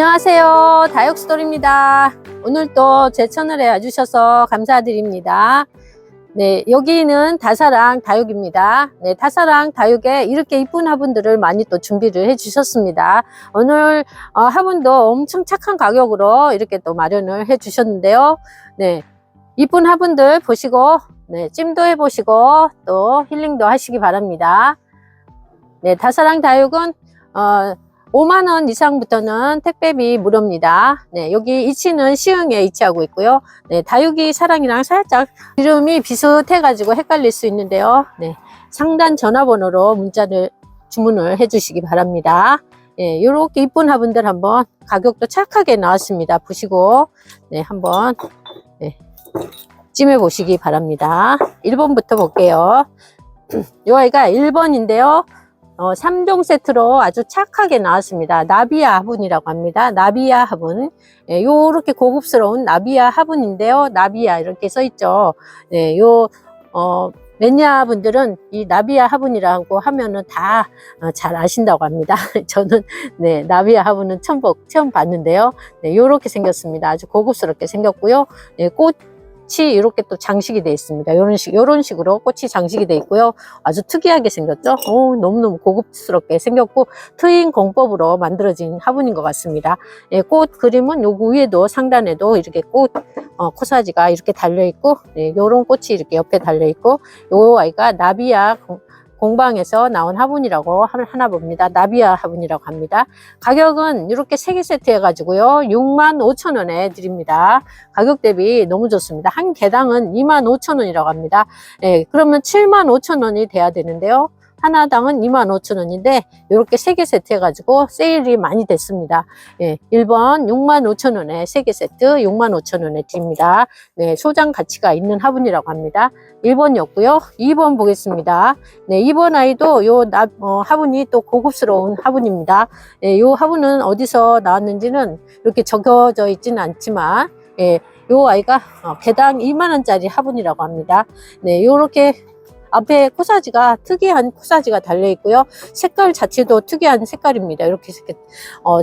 안녕하세요. 다육스토리입니다. 오늘 또 제 채널에 와주셔서 감사드립니다. 네, 여기는 다사랑 다육입니다. 네, 다사랑 다육에 이렇게 이쁜 화분들을 많이 또 준비를 해 주셨습니다. 오늘 어, 화분도 엄청 착한 가격으로 이렇게 또 마련을 해 주셨는데요. 네, 이쁜 화분들 보시고, 네, 찜도 해 보시고, 또 힐링도 하시기 바랍니다. 네, 다사랑 다육은, 어, 5만원 이상부터는 택배비 무료입니다. 네, 여기 위치는 시흥에 위치하고 있고요. 네, 다육이 사랑이랑 살짝 이름이 비슷해가지고 헷갈릴 수 있는데요. 네, 상단 전화번호로 문자를 주문을 해주시기 바랍니다. 네, 요렇게 이쁜 화분들 한번 가격도 착하게 나왔습니다. 보시고, 네, 한번, 네, 찜해 보시기 바랍니다. 1번부터 볼게요. 요 아이가 1번인데요. 어, 3종 세트로 아주 착하게 나왔습니다. 나비야 화분이라고 합니다. 나비야 화분. 예, 요렇게 고급스러운 나비야 화분인데요. 나비야 이렇게 써 있죠. 네, 요, 어, 매니아 분들은 이 나비야 화분이라고 하면은 다 잘 아신다고 합니다. 저는 네, 나비야 화분은 처음, 보- 처음 봤는데요. 네, 요렇게 생겼습니다. 아주 고급스럽게 생겼고요. 네, 꽃, 이 이렇게 또 장식이 되어 있습니다. 이런 식, 이런 식으로 꽃이 장식이 되어 있고요. 아주 특이하게 생겼죠. 오, 너무너무 고급스럽게 생겼고 트윈 공법으로 만들어진 화분인 것 같습니다. 예, 꽃 그림은 요 위에도 상단에도 이렇게 꽃 어, 코사지가 이렇게 달려 있고 예, 요런 꽃이 이렇게 옆에 달려 있고 요 아이가 나비야 공- 공방에서 나온 화분이라고 하- 하나 봅니다. 나비야 화분이라고 합니다. 가격은 이렇게 세 개 세트 해가지고요. 6만 5천 원에 드립니다. 가격 대비 너무 좋습니다. 한 개당은 2만 5천 원이라고 합니다. 예, 그러면 7만 5천 원이 돼야 되는데요. 하나당은 2만 5천 원인데 이렇게 세 개 세트 해가지고 세일이 많이 됐습니다. 예, 1번 6만 5천 원에 세 개 세트 6만 5천 원에 드립니다. 네, 소장 가치가 있는 화분이라고 합니다. 1번이었고요. 2번 보겠습니다. 네, 2번 아이도 요 나, 어, 화분이 또 고급스러운 화분입니다. 예, 요 화분은 어디서 나왔는지는 이렇게 적혀져 있지는 않지만 예, 요 아이가 어, 개당 2만 원짜리 화분이라고 합니다. 네, 요렇게 앞에 코사지가 특이한 코사지가 달려 있고요. 색깔 자체도 특이한 색깔입니다. 이렇게 어,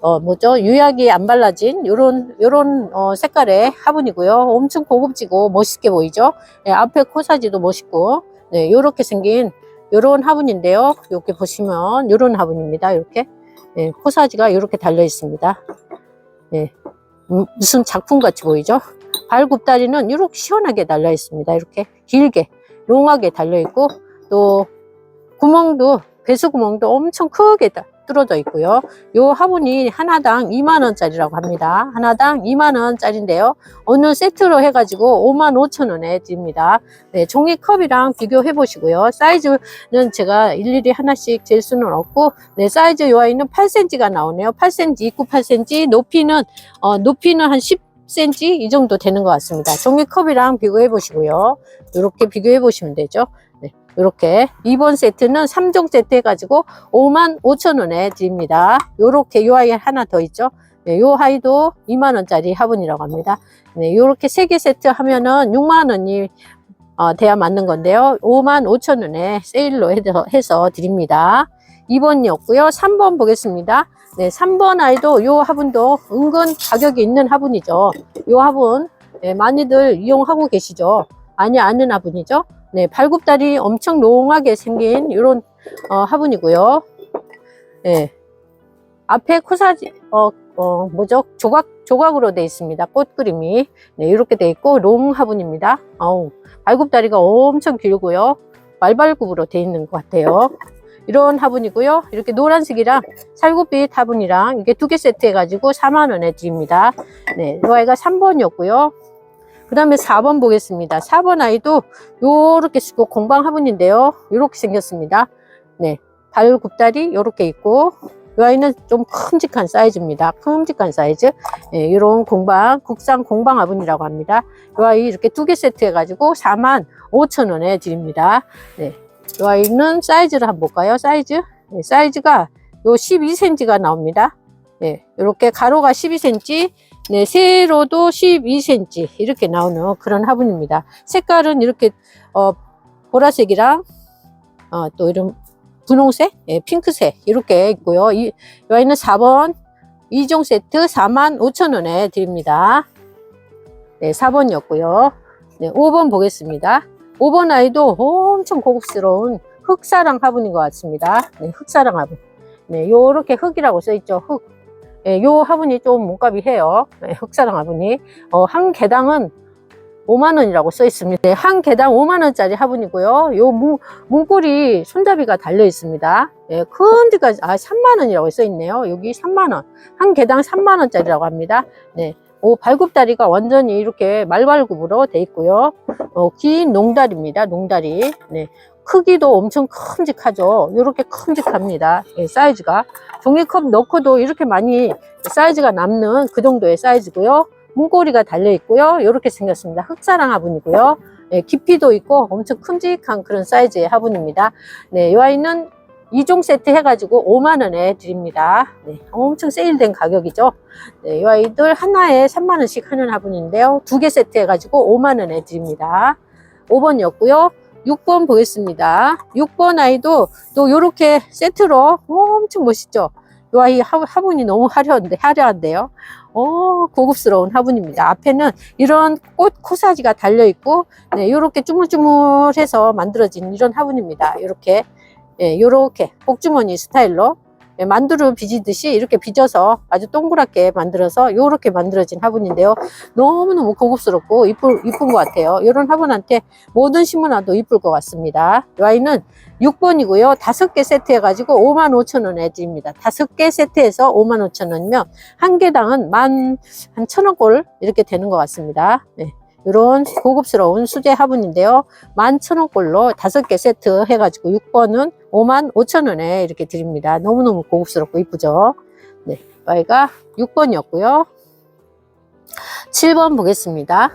어 뭐죠? 유약이 안 발라진 요런 요런 어, 색깔의 화분이고요. 엄청 고급지고 멋있게 보이죠? 네, 앞에 코사지도 멋있고 네, 요렇게 생긴 요런 화분인데요. 이렇게 보시면 요런 화분입니다. 이렇게 네, 코사지가 이렇게 달려 있습니다. 네, 음, 무슨 작품 같이 보이죠? 발굽다리는 이렇게 시원하게 달려 있습니다. 이렇게 길게 롱하게 달려 있고 또 구멍도 배수 구멍도 엄청 크게 다- 뚫어져 있고요. 요 화분이 하나당 2만 원짜리라고 합니다. 하나당 2만 원짜리인데요. 어느 세트로 해가지고 5만 5천 원에 드립니다. 네, 종이컵이랑 비교해 보시고요. 사이즈는 제가 일일이 하나씩 잴 수는 없고, 네, 사이즈 요 아이는 8cm가 나오네요. 8cm, 입구 8cm, 높이는 어, 높이는 한 10cm 이 정도 되는 것 같습니다. 종이컵이랑 비교해 보시고요. 이렇게 비교해 보시면 되죠. 네, 이렇게 2번 세트는 3종 세트 해가지고 5만 5천 원에 드립니다. 요렇게 요 아이 하나 더 있죠. 네, 요 아이도 2만 원짜리 화분이라고 합니다. 네, 요렇게 3개 세트 하면은 6만 원이 어, 돼야 맞는 건데요. 5만 5천 원에 세일로 해서 드립니다. 2번이었고요. 3번 보겠습니다. 네, 3번 아이도 요 화분도 은근 가격이 있는 화분이죠. 요 화분 네, 많이들 이용하고 계시죠. 많이 아는 화분이죠. 네, 발굽다리 엄청 롱하게 생긴 이런 어, 화분이고요. 네, 앞에 코사지 어, 어 뭐죠? 조각 조각으로 되어 있습니다. 꽃 그림이 네, 이렇게 되어 있고 롱 화분입니다. 어우, 발굽다리가 엄청 길고요. 말발굽으로 되어 있는 것 같아요. 이런 화분이고요. 이렇게 노란색이랑 살구빛 화분이랑 이게 두 개 세트 해가지고 4만 원에 드립니다. 네, 이 아이가 3번이었고요. 그 다음에 4번 보겠습니다. 4번 아이도 요렇게 쓰고 공방 화분인데요. 요렇게 생겼습니다. 네, 발 굽다리 요렇게 있고 이 아이는 좀 큼직한 사이즈입니다. 큼직한 사이즈. 네, 이런 공방, 국산 공방 화분이라고 합니다. 이 아이 이렇게 두 개 세트 해가지고 4만 5천 원에 드립니다. 네, 이 아이는 사이즈를 한번 볼까요? 사이즈? 네, 사이즈가 요 12cm가 나옵니다. 네, 이렇게 가로가 12cm, 네, 세로도 12cm 이렇게 나오는 그런 화분입니다. 색깔은 이렇게 어, 보라색이랑 어, 또 이런 분홍색, 예, 핑크색 이렇게 있고요. 이, 이 아이는 4번 2종 세트 45,000원에 드립니다. 네, 4번이었고요. 네, 5번 보겠습니다. 5번 아이도 엄청 고급스러운 흑사랑 화분인 것 같습니다. 네, 흑사랑 화분. 네, 요렇게 흑이라고 써있죠. 흑. 네, 요 화분이 좀 몸값이 해요. 네, 흑사랑 화분이. 어, 한 개당은 5만원이라고 써 있습니다. 네, 한 개당 5만원짜리 화분이고요. 요 문, 문고리 손잡이가 달려 있습니다. 네, 큰 데가, 아, 3만원이라고 써 있네요. 여기 3만원. 한 개당 3만원짜리라고 합니다. 네. 오, 발굽다리가 완전히 이렇게 말발굽으로 돼 있고요. 어, 긴 농다리입니다. 농다리. 네. 크기도 엄청 큼직하죠. 이렇게 큼직합니다. 예, 사이즈가. 종이컵 넣고도 이렇게 많이 사이즈가 남는 그 정도의 사이즈고요. 문고리가 달려 있고요. 이렇게 생겼습니다. 흑사랑 화분이고요. 예, 깊이도 있고 엄청 큼직한 그런 사이즈의 화분입니다. 네, 이 아이는 2종 세트 해가지고 5만원에 드립니다. 네, 엄청 세일된 가격이죠. 네, 이 아이들 하나에 3만원씩 하는 화분인데요. 두 개 세트 해가지고 5만원에 드립니다. 5번이었고요. 6번 보겠습니다. 6번 아이도 또 이렇게 세트로 엄청 멋있죠. 이 아이 화- 화분이 너무 화려한데, 화려한데요. 어, 고급스러운 화분입니다. 앞에는 이런 꽃 코사지가 달려있고, 네, 이렇게 쭈물쭈물해서 만들어진 이런 화분입니다. 이렇게, 예, 요렇게 복주머니 스타일로 예, 만두를 빚듯이 이렇게 빚어서 아주 동그랗게 만들어서 요렇게 만들어진 화분인데요. 너무너무 고급스럽고 이쁠, 이쁜 것 같아요. 이런 화분한테 뭐든 심어놔도 이쁠 것 같습니다. 이 아이는 6번이고요. 다섯 개 세트 해가지고 5만 5천 원에 드립니다. 다섯 개 세트해서 5만 5천 원이면 한 개당은 만, 한천 원꼴 이렇게 되는 것 같습니다. 네. 이런 고급스러운 수제 화분인데요. 만천 원꼴로 다섯 개 세트 해가지고 6번은 5만 5천 원에 이렇게 드립니다. 너무너무 고급스럽고 이쁘죠? 네. 아이가 6번이었고요. 7번 보겠습니다.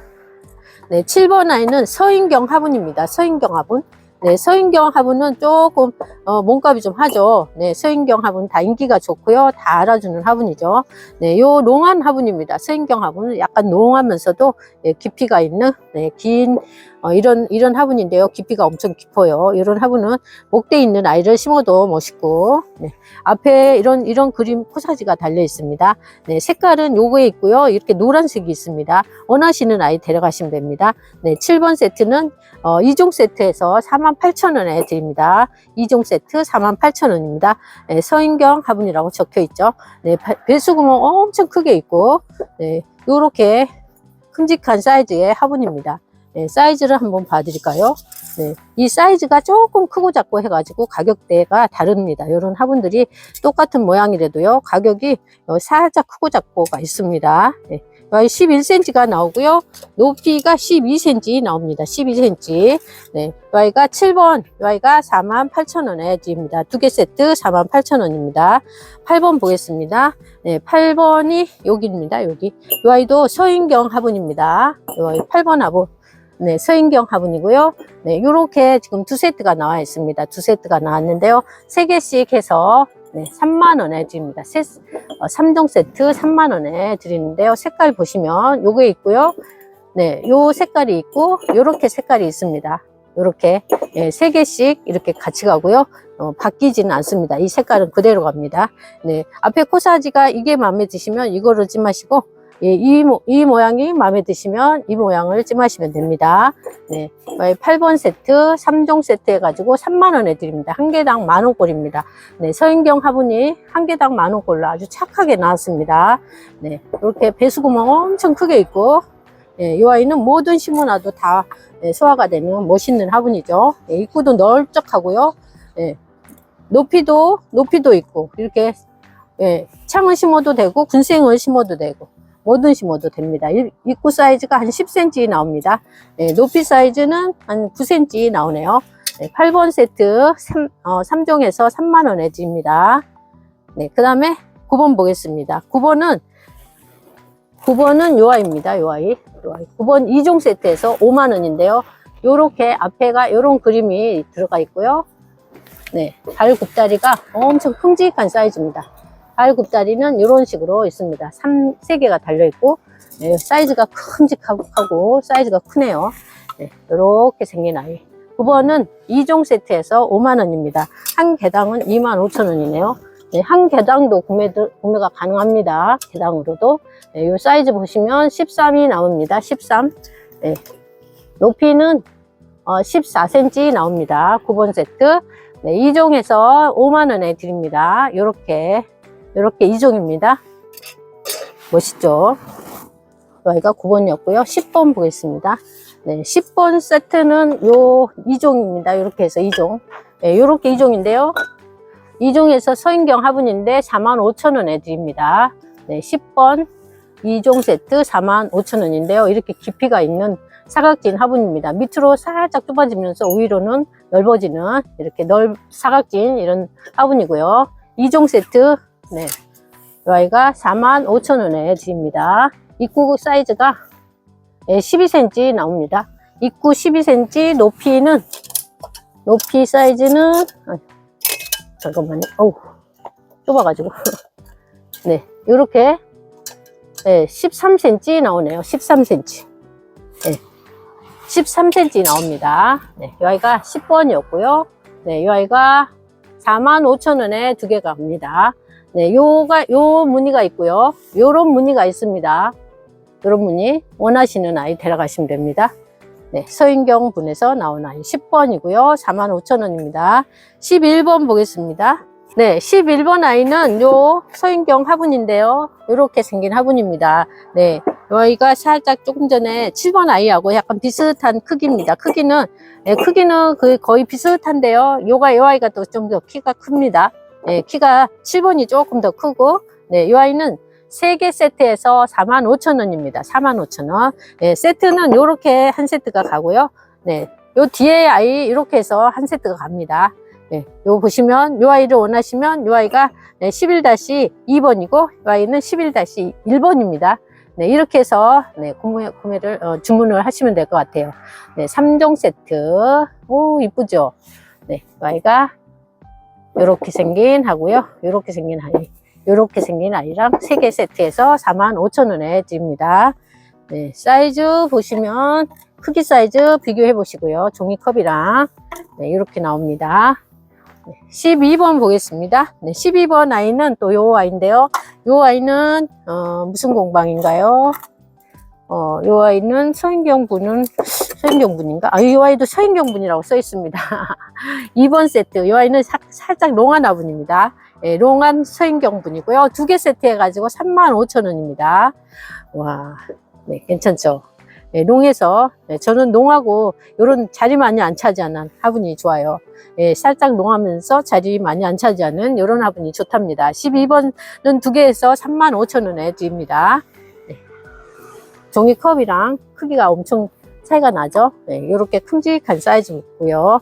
네, 7번 아이는 서인경 화분입니다. 서인경 화분. 네, 서인경 화분은 조금 어, 몸값이 좀 하죠. 네, 서인경 화분 다 인기가 좋고요. 다 알아주는 화분이죠. 네, 요 농한 화분입니다. 서인경 화분은 약간 농하면서도 예, 깊이가 있는 네, 긴 어, 이런 이런 화분인데요. 깊이가 엄청 깊어요. 이런 화분은 목대 있는 아이를 심어도 멋있고 네, 앞에 이런 이런 그림 코사지가 달려 있습니다. 네, 색깔은 요거에 있고요. 이렇게 노란색이 있습니다. 원하시는 아이 데려가시면 됩니다. 네, 7번 세트는 어, 2종 세트에서 48,000원에 드립니다. 2종 세트 48,000원입니다. 네, 서인경 화분이라고 적혀 있죠. 네, 바- 배수구멍 엄청 크게 있고, 네, 요렇게 큼직한 사이즈의 화분입니다. 네, 사이즈를 한번 봐드릴까요? 네, 이 사이즈가 조금 크고 작고 해가지고 가격대가 다릅니다. 이런 화분들이 똑같은 모양이라도요, 가격이 어, 살짝 크고 작고가 있습니다. 네, 11cm가 나오고요. 높이가 12cm 나옵니다. 12cm. 네, Y가 7번, Y가 48,000원에 드립니다. 두 개 세트 48,000원입니다. 8번 보겠습니다. 네, 8번이 여기입니다. 여기. 이 아이도 서인경 화분입니다. 이 아이 8번 화분. 네, 서인경 화분이고요. 네, 요렇게 지금 두 세트가 나와 있습니다. 두 세트가 나왔는데요. 세 개씩 해서 네, 3만원에 드립니다. 세, 어, 3종 세트 3만원에 드리는데요. 색깔 보시면 요게 있고요. 네, 요 색깔이 있고, 요렇게 색깔이 있습니다. 요렇게, 예, 세 개씩 이렇게 같이 가고요. 어, 바뀌지는 않습니다. 이 색깔은 그대로 갑니다. 네, 앞에 코사지가 이게 마음에 드시면 이거를 찜하시고, 예, 이, 모, 이 모양이 마음에 드시면 이 모양을 찜하시면 됩니다. 네, 8번 세트, 3종 세트 해가지고 3만원에 드립니다. 한 개당 만원꼴입니다. 네, 서인경 화분이 한 개당 만원꼴로 아주 착하게 나왔습니다. 네, 이렇게 배수구멍 엄청 크게 있고, 예, 이 아이는 뭐든 심어놔도 다 예, 소화가 되는 멋있는 화분이죠. 예, 입구도 넓적하고요. 예, 높이도 높이도 있고 이렇게 예, 창을 심어도 되고 군생을 심어도 되고 뭐든 심어도 됩니다. 이- 입구 사이즈가 한 10cm 나옵니다. 예, 높이 사이즈는 한 9cm 나오네요. 네, 8번 세트 3, 어, 3종에서 3만원에 드립니다. 네, 그 다음에 9번 보겠습니다. 9번은 9번은 요 아이입니다. 요 아이. 요 아이. 9번 2종 세트에서 5만원인데요. 요렇게 앞에가 요런 그림이 들어가 있고요. 네, 발 굽다리가 엄청 큼직한 사이즈입니다. 발 굽다리는 이런 식으로 있습니다. 3, 3개가 달려있고, 네, 사이즈가 큼직하고, 사이즈가 크네요. 네, 이렇게 생긴 아이. 9번은 2종 세트에서 5만원입니다. 한 개당은 25,000원이네요. 네, 한 개당도 구매, 구매가 가능합니다. 개당으로도. 네, 요 사이즈 보시면 13이 나옵니다. 13. 네. 높이는 어, 14cm 나옵니다. 9번 세트. 네, 2종에서 5만원에 드립니다. 요렇게, 요렇게 2종입니다. 멋있죠? 여기가 9번이었고요. 10번 보겠습니다. 네, 10번 세트는 요 2종입니다. 이렇게 해서 2종. 네, 요렇게 2종인데요. 2종에서 서인경 화분인데 45,000원에 드립니다. 네, 10번 2종 세트 45,000원인데요. 이렇게 깊이가 있는 사각진 화분입니다. 밑으로 살짝 좁아지면서 위로는 넓어지는 이렇게 넓 사각진 이런 화분이고요. 2종 세트 네. 이 아이가 45,000원에 드립니다. 입구 사이즈가 12cm 나옵니다. 입구 12cm 높이는 높이 사이즈는 아, 잠깐만요. 어우 좁아가지고 네 이렇게 네, 13cm 나오네요. 13cm 네, 13cm 나옵니다. 네, 이 아이가 10번이었고요. 네, 이 아이가 45,000원에 두 개가 갑니다. 네, 요가 요 무늬가 있고요. 요런 무늬가 있습니다. 요런 무늬 원하시는 아이 데려가시면 됩니다. 네, 서인경 분에서 나온 아이 10번이고요. 45,000원입니다. 11번 보겠습니다. 네, 11번 아이는 요 서인경 화분인데요. 요렇게 생긴 화분입니다. 네, 요 아이가 살짝 조금 전에 7번 아이하고 약간 비슷한 크기입니다. 크기는, 네, 크기는 그 거의 비슷한데요. 요가, 요 아이가 또 좀 더 키가 큽니다. 네, 키가 7번이 조금 더 크고, 네, 요 아이는 3개 세트에서 45,000원입니다. 45,000원. 네, 세트는 요렇게 한 세트가 가고요. 네, 요 뒤에 아이 이렇게 해서 한 세트가 갑니다. 네, 요 보시면 요 아이를 원하시면 요 아이가 네, 11-2번이고 요 아이는 11-1번입니다. 네, 이렇게 해서 네, 구매, 구매를 어, 주문을 하시면 될 것 같아요. 네, 3종 세트. 오, 이쁘죠? 네, 요 아이가 요렇게 생긴 하고요. 요렇게 생긴 아이. 요렇게 생긴 아이랑 3개 세트에서 45,000원에 드립니다. 네, 사이즈 보시면 크기 사이즈 비교해 보시고요. 종이컵이랑 네, 이렇게 나옵니다. 네, 12번 보겠습니다. 네, 12번 아이는 또 요 아이인데요. 요 아이는 어, 무슨 공방인가요? 어, 요 아이는 서인경 분은 서인경 분인가? 아, 요 아이도 서인경 분이라고 써 있습니다. 2번 세트. 요 아이는 사- 살짝 롱한 화분입니다. 예, 롱한 서인경 분이고요. 두 개 세트 해가지고 35,000원입니다. 와, 네, 괜찮죠? 예, 농해서 예, 저는 농하고 이런 자리 많이 안 차지하는 화분이 좋아요. 예, 살짝 농하면서 자리 많이 안 차지하는 이런 화분이 좋답니다. 12번은 두 개에서 35,000원에 드립니다. 네. 종이컵이랑 크기가 엄청 차이가 나죠? 네, 이렇게 큼직한 사이즈고요.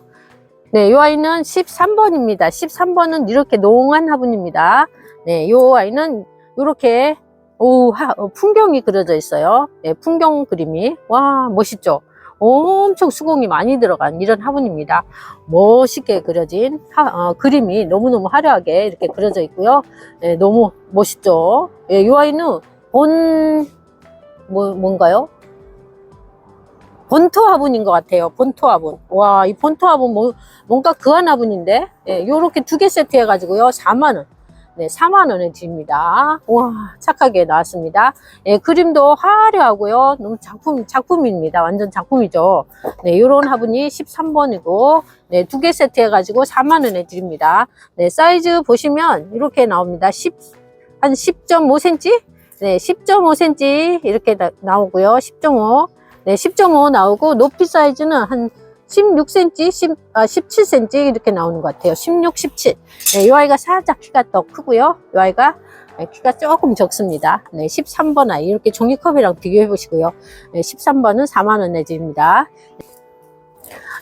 네, 이 아이는 13번입니다. 13번은 이렇게 농한 화분입니다. 네, 이 아이는 이렇게 오, 하, 어, 풍경이 그려져 있어요. 네, 풍경 그림이. 와, 멋있죠? 엄청 수공이 많이 들어간 이런 화분입니다. 멋있게 그려진 하- 어, 그림이 너무너무 화려하게 이렇게 그려져 있고요. 네, 너무 멋있죠? 예, 이 아이는 본, 뭐, 뭔가요? 본토 화분인 것 같아요. 본토 화분. 와, 이 본토 화분 뭐, 뭔가 그한 화분인데, 예, 요렇게 두 개 세트 해가지고요. 4만원. 네, 4만원에 드립니다. 와, 착하게 나왔습니다. 예, 그림도 화려하고요. 너무 작품, 작품입니다. 완전 작품이죠. 네, 요런 화분이 13번이고, 네, 두 개 세트 해가지고 4만원에 드립니다. 네, 사이즈 보시면 이렇게 나옵니다. 10, 한 10.5cm? 네, 10.5cm 이렇게 나, 나오고요. 10.5. 네, 10.5 나오고 높이 사이즈는 한 16cm, 10, 아, 17cm 이렇게 나오는 것 같아요. 16, 17. 네, 이 아이가 살짝 키가 더 크고요. 이 아이가 네, 키가 조금 적습니다. 네, 13번 아이 이렇게 종이컵이랑 비교해 보시고요. 네, 13번은 4만 원 내집니다.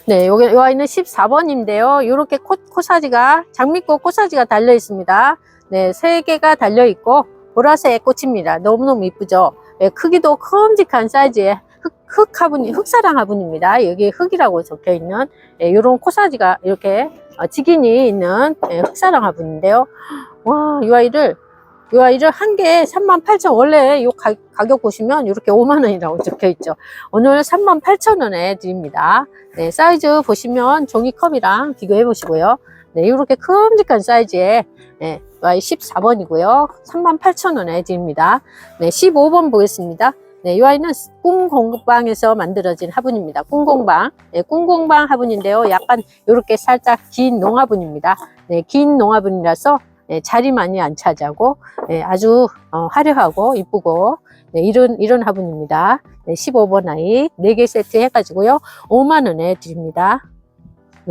네, 여기 이 아이는 14번인데요. 이렇게 코, 코사지가 장미꽃 코사지가 달려 있습니다. 네, 세 개가 달려 있고 보라색 꽃입니다. 너무너무 이쁘죠? 네, 크기도 큼직한 사이즈의 흑, 흑 화분이 흑사랑 화분입니다. 여기 흑이라고 적혀 있는 이런 코사지가 이렇게 어, 직인이 있는 예, 흑사랑 화분인데요. 와, 이 아이를 이 아이를 한 개에 38,000원 원래 이 가, 가격 보시면 이렇게 5만 원이라고 적혀 있죠. 오늘 38,000원에 드립니다. 네, 사이즈 보시면 종이컵이랑 비교해 보시고요. 네, 이렇게 큼직한 사이즈의 네, Y14번이고요. 38,000원에 드립니다. 네, 15번 보겠습니다. 네, 이 아이는 꿈공방에서 만들어진 화분입니다. 꿈공방. 네, 꿈공방 화분인데요. 약간 이렇게 살짝 긴 농화분입니다. 네, 긴 농화분이라서 네, 자리 많이 안 차지하고 네, 아주 어, 화려하고 이쁘고 네, 이런 이런 화분입니다. 네, 15번 아이 4개 세트 해가지고요. 5만 원에 드립니다.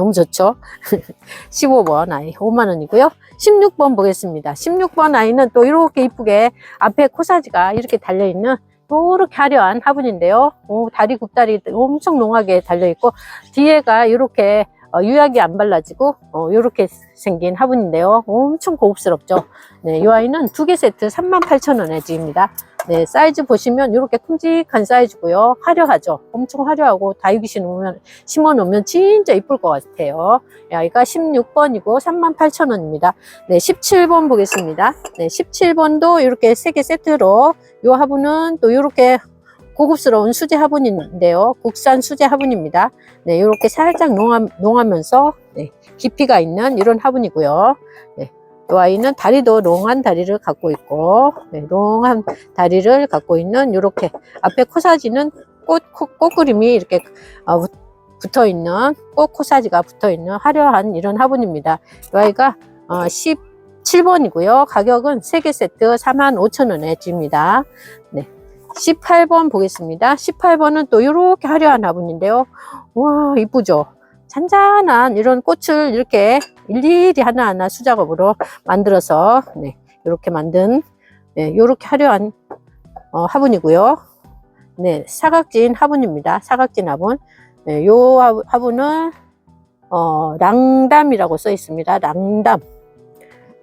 너무 좋죠? 15번 아이 5만 원이고요. 16번 보겠습니다. 16번 아이는 또 이렇게 이쁘게 앞에 코사지가 이렇게 달려있는 이렇게 화려한 화분인데요. 오, 다리 굽다리 엄청 농하게 달려있고 뒤에가 이렇게 어, 유약이 안 발라지고 어, 이렇게 생긴 화분인데요. 엄청 고급스럽죠. 네, 이 아이는 두 개 세트 38,000원에 드립니다. 네, 사이즈 보시면 이렇게 큼직한 사이즈고요. 화려하죠. 엄청 화려하고 다육이 심으면, 심어 놓으면 진짜 이쁠 것 같아요. 이 아이가 16번이고 38,000원입니다. 네, 17번 보겠습니다. 네, 17번도 이렇게 세 개 세트로 이 화분은 또 이렇게 고급스러운 수제 화분인데요. 국산 수제 화분입니다. 네, 이렇게 살짝 농하, 농하면서 네, 깊이가 있는 이런 화분이고요. 네, 이 아이는 다리도 롱한 다리를 갖고 있고, 네, 롱한 다리를 갖고 있는 이렇게 앞에 코사지는 꽃, 꽃, 꽃 그림이 이렇게 어, 붙어 있는 꽃 코사지가 붙어 있는 화려한 이런 화분입니다. 이 아이가 어, 17번이고요. 가격은 3개 세트 45,000원에 줍니다. 네. 18번 보겠습니다. 18번은 또 이렇게 화려한 화분인데요. 와, 이쁘죠? 잔잔한 이런 꽃을 이렇게 일일이 하나하나 수작업으로 만들어서 네, 이렇게 만든 네, 이렇게 화려한 어, 화분이고요. 네, 사각진 화분입니다. 사각진 화분. 네, 요 화- 화분은 어, 랑담이라고 써 있습니다. 랑담.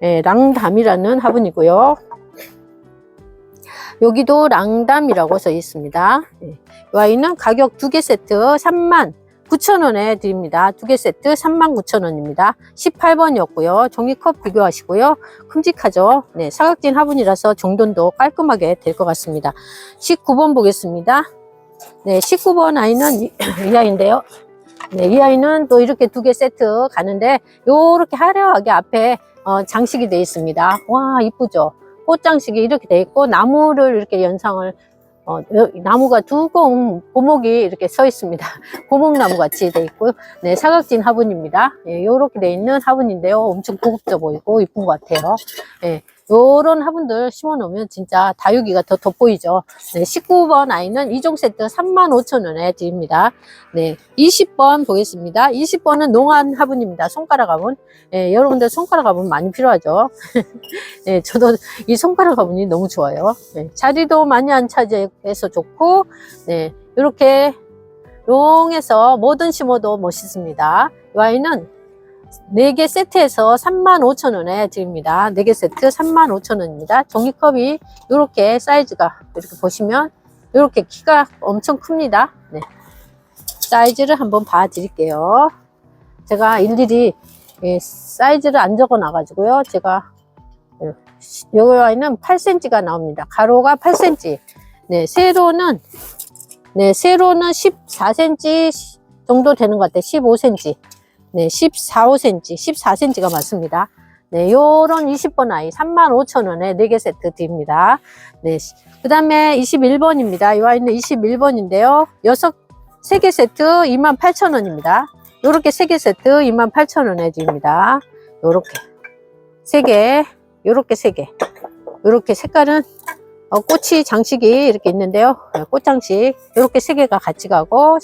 네, 랑담이라는 화분이고요. 여기도 랑담이라고 써 있습니다. 네. 이 아이는 가격 두 개 세트 3만 9,000원에 드립니다. 두 개 세트 39,000원입니다. 18번이었고요. 종이컵 비교하시고요. 큼직하죠? 네, 사각진 화분이라서 정돈도 깔끔하게 될 것 같습니다. 19번 보겠습니다. 네, 19번 아이는 이, 이 아이인데요. 네, 이 아이는 또 이렇게 두 개 세트 가는데 요렇게 화려하게 앞에 어, 장식이 되어 있습니다. 와, 이쁘죠? 꽃장식이 이렇게 되어 있고 나무를 이렇게 연상을 어, 여- 나무가 두꺼운 고목이 이렇게 서 있습니다. 고목나무 같이 돼 있고요. 네, 사각진 화분입니다. 예, 요렇게 돼 있는 화분인데요. 엄청 고급져 보이고 이쁜 것 같아요. 예, 요런 화분들 심어 놓으면 진짜 다육이가 더 돋보이죠. 네, 19번 아이는 이종 세트 35,000원에 드립니다. 네, 20번 보겠습니다. 20번은 농한 화분입니다. 손가락 화분. 예, 여러분들 손가락 화분 많이 필요하죠. 예, 저도 이 손가락 화분이 너무 좋아요. 네, 자리도 많이 안 차지해서 좋고, 네, 이렇게 롱해서 뭐든 심어도 멋있습니다. 이 아이는 4개 세트에서 35,000원에 드립니다. 4개 세트 35,000원입니다. 종이컵이 이렇게 사이즈가 이렇게 보시면 이렇게 키가 엄청 큽니다. 네. 사이즈를 한번 봐 드릴게요. 제가 일일이 예, 사이즈를 안 적어 놔가지고요. 제가 이 아이는 8cm가 나옵니다. 가로가 8cm. 네, 세로는 네, 세로는 14cm 정도 되는 것 같아요. 15cm. 네, 14, 5cm, 14cm가 맞습니다. 네, 요런 20번 아이 35,000원에 4개 세트 드립니다. 네, 그 다음에 21번입니다. 이 아이는 21번인데요. 여섯 3개 세트 28,000원입니다. 요렇게 3개 세트 28,000원에 드립니다. 요렇게. 3개, 요렇게 3개. 요렇게 색깔은 어, 꽃이 장식이 이렇게 있는데요. 네, 꽃장식. 요렇게 3개가 같이 가고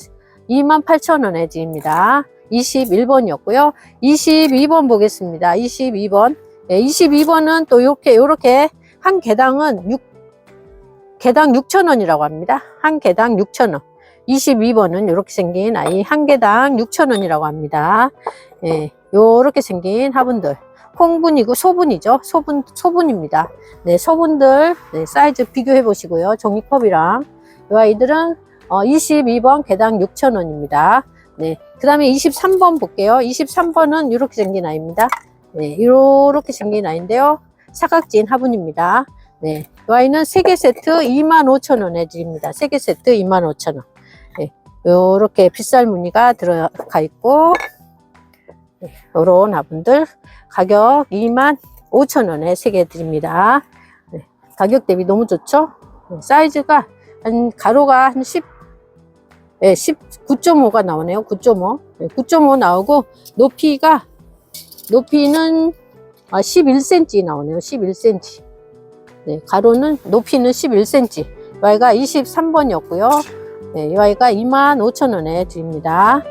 28,000원에 드립니다. 21번이었고요. 22번 보겠습니다. 22번. 네, 22번은 또 이렇게 요렇게 한 개당은 6 개당 6,000원이라고 합니다. 한 개당 6,000원. 22번은 이렇게 생긴 아이 한 개당 6,000원이라고 합니다. 예, 요렇게 생긴 화분들. 콩분이고 소분이죠. 소분, 소분입니다. 네, 소분들 네, 사이즈 비교해 보시고요. 종이컵이랑 이 아이들은 어, 22번 개당 6,000원입니다. 네, 그 다음에 23번 볼게요. 23번은 이렇게 생긴 아이입니다. 네, 이렇게 생긴 아이인데요. 사각진 화분입니다. 네, 이 아이는 3개 세트 25,000원에 드립니다. 3개 세트 25,000원. 네, 요렇게 빗살 무늬가 들어가 있고, 이런 화분들 가격 2만 5천 원에 세개 드립니다. 네, 가격 대비 너무 좋죠? 네, 사이즈가 한 가로가 한 10, 네, 19.5가 나오네요. 9.5. 네, 9.5 나오고 높이가 높이는 아, 11cm 나오네요. 11cm. 네, 가로는 높이는 11cm. Y가 23번이었고요. 네, Y가 25,000원에 드립니다.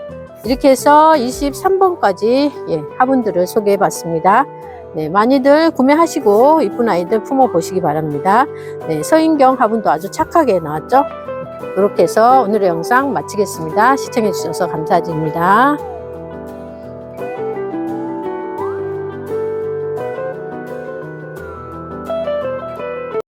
이렇게 해서 23번까지 예, 화분들을 소개해 봤습니다. 네, 많이들 구매하시고 이쁜 아이들 품어 보시기 바랍니다. 네, 서인경 화분도 아주 착하게 나왔죠? 이렇게 해서 오늘의 영상 마치겠습니다. 시청해 주셔서 감사드립니다.